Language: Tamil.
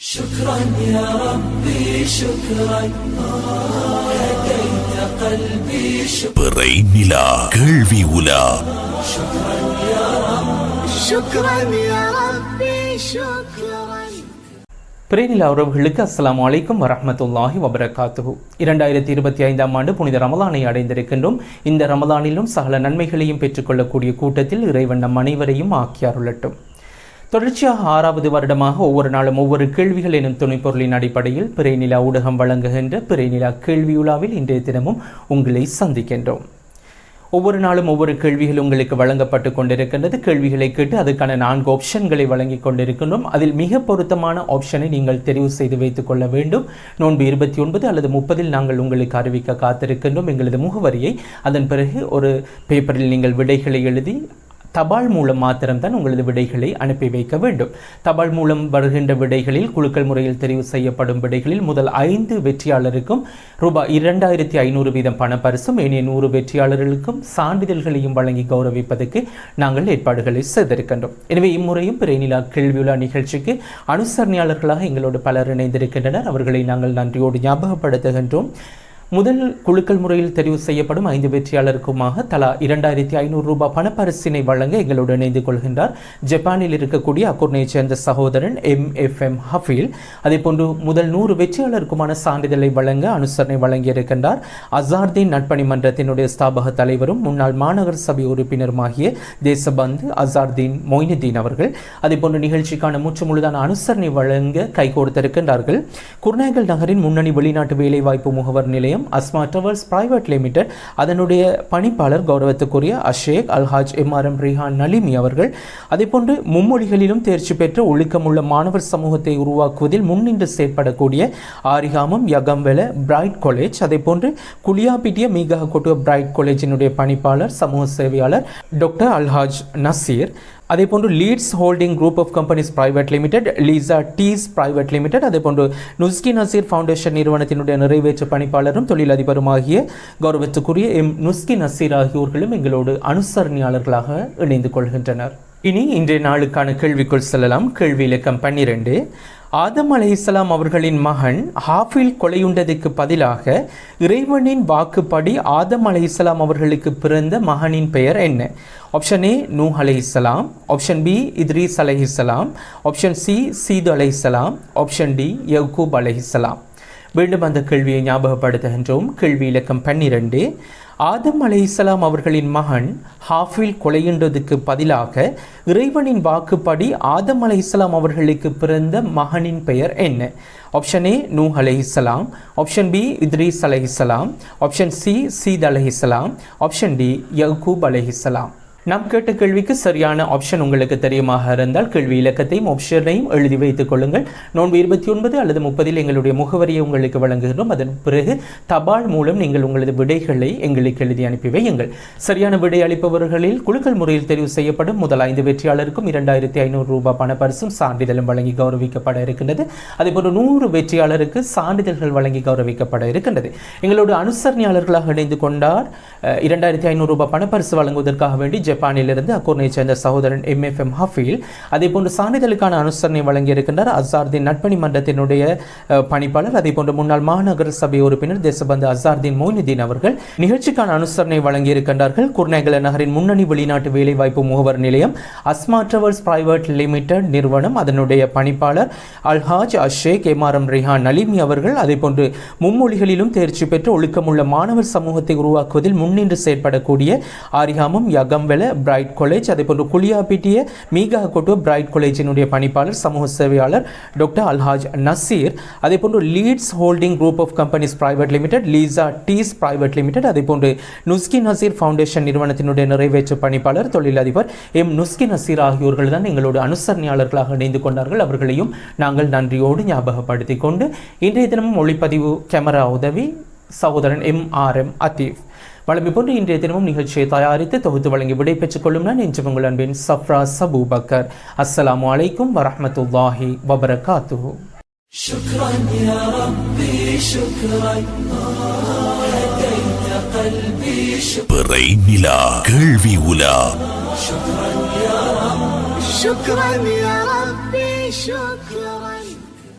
شكرا يا ربي شكرا هديت قلبي شكرا பிறை நிலா கேள்வி உலா شكرا يا ربي شكرا பிரேனிலா உறவுகளுக்கு அஸ்ஸலாமு அலைக்கும் வரஹ்மத்துல்லாஹி வபரகாத்துஹு இரண்டாயிரத்தி இருபத்தி ஐந்தாம் ஆண்டு புனித ரமலானை அடைந்திருக்கின்றோம் இந்த ரமலானிலும் சகல நன்மைகளையும் பெற்றுக்கொள்ளக்கூடிய கூட்டத்தில் இறைவன் நம் அனைவரையும் ஆக்கி அருளட்டும் தொடர்ச்சியாக ஆறாவது வருடமாக ஒவ்வொரு நாளும் ஒவ்வொரு கேள்விகள் எனும் துணைப்பொருளின் அடிப்படையில் பிறைநிலா ஊடகம் வழங்குகின்ற பிறைநிலா கேள்வியுலாவில் இன்றைய தினமும் உங்களை சந்திக்கின்றோம். ஒவ்வொரு நாளும் ஒவ்வொரு கேள்விகள் உங்களுக்கு வழங்கப்பட்டு கொண்டிருக்கின்றது. கேள்விகளை கேட்டு அதுக்கான நான்கு ஆப்ஷன்களை வழங்கி கொண்டிருக்கின்றோம். அதில் மிக பொருத்தமான ஆப்ஷனை நீங்கள் தெரிவு செய்து வைத்துக் கொள்ள வேண்டும். நோன்பு இருபத்தி ஒன்பது அல்லது முப்பதில் நாங்கள் உங்களுக்கு அறிவிக்க காத்திருக்கின்றோம். எங்களது முகவரியை அதன் பிறகு ஒரு பேப்பரில் நீங்கள் விடைகளை எழுதி தபால் மூலம் மாத்திரம்தான் உங்களது விடைகளை அனுப்பி வைக்க வேண்டும். தபால் மூலம் வருகின்ற விடைகளில் குழுக்கள் முறையில் தெரிவு செய்யப்படும் விடைகளில் முதல் ஐந்து வெற்றியாளருக்கும் ரூபாய் இரண்டாயிரத்தி ஐநூறு வீதம் பணப்பரிசும் ஏனைய நூறு வெற்றியாளர்களுக்கும் சான்றிதழ்களையும் வழங்கி கௌரவிப்பதற்கு நாங்கள் ஏற்பாடுகளை செய்திருக்கின்றோம். எனவே இம்முறையும் பிறைநிலா கேள்வியுலா நிகழ்ச்சிக்கு அனுசரணையாளர்களாக எங்களோடு பலர் இணைந்திருக்கின்றனர். அவர்களை நாங்கள் நன்றியோடு ஞாபகப்படுத்துகின்றோம். முதல் குழுக்கள் முறையில் தெரிவு செய்யப்படும் ஐந்து வெற்றியாளருக்குமாக தலா இரண்டாயிரத்தி ஐநூறு ரூபாய் பணப்பரிசினை வழங்க எங்களோடு இணைந்து கொள்கின்றார். ஜப்பானில் இருக்கக்கூடிய அக்குர்னையைச் சேர்ந்த சகோதரன் எம் எஃப் எம் ஹஃபீல். அதேபோன்று முதல் நூறு வெற்றியாளருக்குமான சான்றிதழை வழங்க அனுசரணை வழங்கியிருக்கின்றார். அசார்தீன் நட்பணி மன்றத்தினுடைய ஸ்தாபக தலைவரும் முன்னாள் மாநகர சபை உறுப்பினருமாகிய தேசபந்து அசார்தீன் மொய்னுதீன் அவர்கள். அதேபோன்று நிகழ்ச்சிக்கான மூச்சு முழுதான அனுசரணை வழங்க கைகோர்த்திருக்கின்றார்கள் குர்நாகல் நகரின் முன்னணி வெளிநாட்டு வேலைவாய்ப்பு முகவர் நிலையம் அஸ்மா டவர்ஸ் பிரைவேட் லிமிடெட் அதனுடைய பணிப்பாளர் கௌரவத்துக்குரிய Ash-Sheikh Alhaj M R M Rihan Naleemi அவர்கள் அதேபோன்று மும்மொழிகளிலும் தேர்ச்சி பெற்ற ஒழுக்கமுள்ள மாணவர் சமூகத்தை உருவாக்குவதில் முன்னின்று செயற்படக்கூடிய ஆரிகாமம் யகம்வெல பிரைட் காலேஜ் அதேபோன்று குளியாபிட்டிய மீகா கொட்டுவ பிரைட் காலேஜினுடைய பணிப்பாளர் சமூக சேவையாளர் டாக்டர் அல்ஹாஜ் நசீர் அதேபோன்று Leeds holding group of companies private limited Lisa teas private limited அதே போன்று நுஸ்கி நசீர் ஃபவுண்டேஷன் நிறுவனத்தினுடைய நிறைவேற்று பணிப்பாளரும் தொழிலதிபருமாகிய கௌரவத்துக்குரிய எம். நுஸ்கி நசீர் ஆகியோர்களும் எங்களோடு அனுசரணையாளர்களாக இணைந்து கொள்கின்றனர். இனி இன்றைய நாளுக்கான கேள்விக்குள் செல்லலாம். கேள்வி இலக்கம் பன்னிரண்டு. ஆதம் அலைஹிஸ்ஸலாம் அவர்களின் மகன் ஹாஃபில் கொலையுண்டதுக்கு பதிலாக இறைவனின் வாக்குப்படி ஆதம் அலைஹிஸ்ஸலாம் அவர்களுக்கு பிறந்த மகனின் பெயர் என்ன? ஆப்ஷன் ஏ நூ அலைஹிஸ்ஸலாம் ஆப்ஷன் பி இத்ரீஸ் அலைஹிஸ்ஸலாம் ஆப்ஷன் சி சீது அலைஹிஸ்ஸலாம் ஆப்ஷன் டி யக்கூப் இஸ்லாம். மீண்டும் அந்த கேள்வியை ஞாபகப்படுத்துகின்றோம். கேள்வி இலக்கம் பன்னிரண்டு. ஆதம் அலைஹிஸ்ஸலாம் அவர்களின் மகன் ஹாஃபில் கொலையுண்டதுக்கு பதிலாக இறைவனின் வாக்குப்படி ஆதம் அலைஹிஸ்ஸலாம் அவர்களுக்கு பிறந்த மகனின் பெயர் என்ன? ஆப்ஷன் ஏ நூ அலைஹிஸ்ஸலாம். ஆப்ஷன் பி இத்ரீஸ் அலைஹிஸ்ஸலாம். ஆப்ஷன் சி சீத் அலைஹிஸ்ஸலாம். ஆப்ஷன் டி யகூப் அலை இஸ்லாம் நாம் கேட்ட கேள்விக்கு சரியான ஆப்ஷன் உங்களுக்கு தெரியுமாக இருந்தால் கேள்வி இலக்கத்தையும் ஆப்ஷனையும் எழுதி வைத்துக் கொள்ளுங்கள். நோன்பு இருபத்தி ஒன்பது அல்லது முப்பதில் எங்களுடைய முகவரியை உங்களுக்கு வழங்குகிறோம். அதன் பிறகு தபால் மூலம் நீங்கள் உங்களது விடைகளை எங்களுக்கு எழுதி அனுப்பி வையுங்கள். சரியான விடை அளிப்பவர்களில் குழுக்கள் முறையில் தெரிவு செய்யப்படும். முதல் ஐந்து வெற்றியாளருக்கும் இரண்டாயிரத்தி ஐநூறு ரூபாய் பணப்பரிசும் சான்றிதழும் வழங்கி கௌரவிக்கப்பட இருக்கின்றது. அதேபோன்று நூறு வெற்றியாளருக்கு சான்றிதழ்கள் வழங்கி கௌரவிக்கப்பட இருக்கின்றது. எங்களோட அனுசரணையாளர்களாக இணைந்து கொண்டார். இரண்டாயிரத்தி ஐநூறு ரூபாய் பணப்பரிசு வழங்குவதற்காக வேண்டி ஜப்பானிலிருந்து அக்கோர்னைச் சேர்ந்த சகோதரன் எம் எஃப் எம் ஹஃபீல் அதேபோன்று சான்றிதழுக்கான அனுசரணை வழங்கியிருக்கின்றார். அசார்தீன் நட்பணி மன்றத்தினுடைய பணிப்பாளர் அதேபோன்று முன்னாள் மாநகர சபை உறுப்பினர் தேசபந்து அசார்தீன் மொய்னுதீன் அவர்கள் நிகழ்ச்சிக்கான அனுசரணை வழங்கியிருக்கின்றார்கள். குர்நேகல நகரின் முன்னணி வெளிநாட்டு வேலைவாய்ப்பு முகவர் நிலையம் அஸ்மா டிராவல்ஸ் பிரைவேட் லிமிடெட் நிறுவனம் அதனுடைய பணிப்பாளர் அல்ஹாஜ் அஷேக் எம்ஆர்எம் ரிஹான் நலிமி அவர்கள் அதேபோன்று மும்மொழிகளிலும் தேர்ச்சி பெற்று ஒழுக்கமுள்ள மாணவர் சமூகத்தை உருவாக்குவதில் முன்னின்று செயற்படக்கூடிய ஆரிகாமம் யகம்வெல பிரைட் காலேஜ் அதேபோன்று குளியாபிட்டிய மீகா கொட்டு பிரைட் காலேஜினுடைய பணிப்பாளர் சமூக சேவையாளர் டாக்டர் அல்ஹாஜ் நசீர் அதேபோன்று Leeds holding group of companies private limited Lisa teas private limited அதே போன்று நுஸ்கி நசீர் ஃபவுண்டேஷன் நிறுவனத்தினுடைய நிறைவேற்று பணிப்பாளர் தொழிலதிபர் எம் நுஸ்கி நசீர் ஆகியோர்கள் தான் எங்களோட அனுசரணையாளர்களாக இணைந்து கொண்டார்கள். அவர்களையும் நாங்கள் நன்றியோடு ஞாபகப்படுத்தி கொண்டு இன்றைய தினமும் ஒளிப்பதிவு கேமரா உதவி சகோதரன் எம் ஆர் எம் அத்தீப். வளமை போன்று இன்றைய தினமும் நிகழ்ச்சியை தயாரித்து தொகுத்து வழங்கி விடை பெற்றுக் கொள்ளும் நான் இன்று உங்கள் அன்பின் சஃப்ரா சபூ பக்கர் அஸ்ஸலாமு அலைக்கும் வரஹ்மத்துல்லாஹி வபரகாத்துஹு شكرا يا ربي شكرا هديت قلبي شكرا பிறை நிலா கேள்வி உலா شكرا يا ربي شكرا